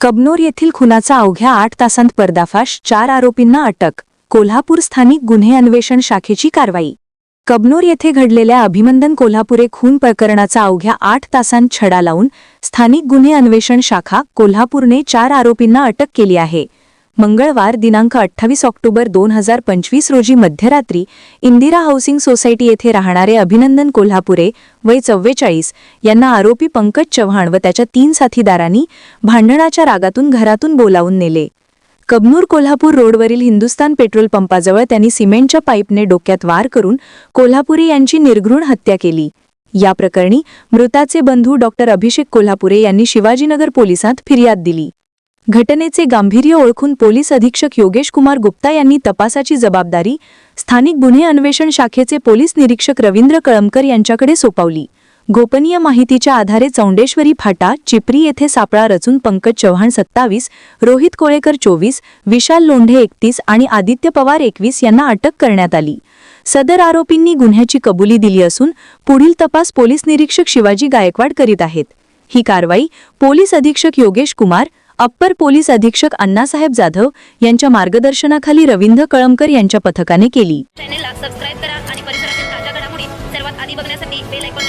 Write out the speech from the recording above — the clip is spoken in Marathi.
कबनोर येथील खुनाचा अवघ्या आठ तासांत पर्दाफाश चार आरोपींना अटक कोल्हापूर स्थानिक गुन्हे अन्वेषण शाखेची कारवाई. कबनोर येथे घडलेल्या अभिनंदन कोल्हापुरे खून प्रकरणाचा अवघ्या आठ तासांत छडा लावून स्थानिक गुन्हे अन्वेषण शाखा कोल्हापूरने चार आरोपींना अटक केली आहे. मंगळवार दिनांक अठ्ठावीस ऑक्टोबर दोन हजार पंचवीस रोजी मध्यरात्री इंदिरा हाऊसिंग सोसायटी येथे राहणारे अभिनंदन कोल्हापुरे वय चव्वेचाळीस यांना आरोपी पंकज चव्हाण व त्याच्या तीन साथीदारांनी भांडणाच्या रागातून घरातून बोलावून नेले. कबनूर कोल्हापूर रोडवरील हिंदुस्तान पेट्रोल पंपाजवळ त्यांनी सिमेंटच्या पाईपने डोक्यात वार करून कोल्हापुरे यांची निर्घृण हत्या केली. या प्रकरणी मृताचे बंधू डॉक्टर अभिषेक कोल्हापुरे यांनी शिवाजीनगर पोलिसांत फिर्याद दिली. घटनेचे गांभीर्य ओळखून पोलीस अधीक्षक योगेश कुमार गुप्ता यांनी तपासाची जबाबदारी स्थानिक गुन्हे अन्वेषण शाखेचे पोलीस निरीक्षक रवींद्र कळमकर यांच्याकडे सोपवली. गोपनीय माहितीच्या आधारे चौंडेश्वरी फाटा चिपरी येथे सापळा रचून पंकज चव्हाण सत्तावीस रोहित कोळेकर चोवीस विशाल लोंढे एकतीस आणि आदित्य पवार एकवीस यांना अटक करण्यात आली. सदर आरोपींनी गुन्ह्याची कबुली दिली असून पुढील तपास पोलीस निरीक्षक शिवाजी गायकवाड करीत आहेत. ही कारवाई पोलीस अधीक्षक योगेश कुमार अप्पर पोलीस अधीक्षक अण्णासाहेब जाधव यांच्या मार्गदर्शनाखाली रवींद्र कळमकर यांच्या पथकाने केली. चॅनेलला सबस्क्राईब करा आणि परिसरातील ताज्या घडामोडी सर्वात आधी बघण्यासाठी बेल आयकॉन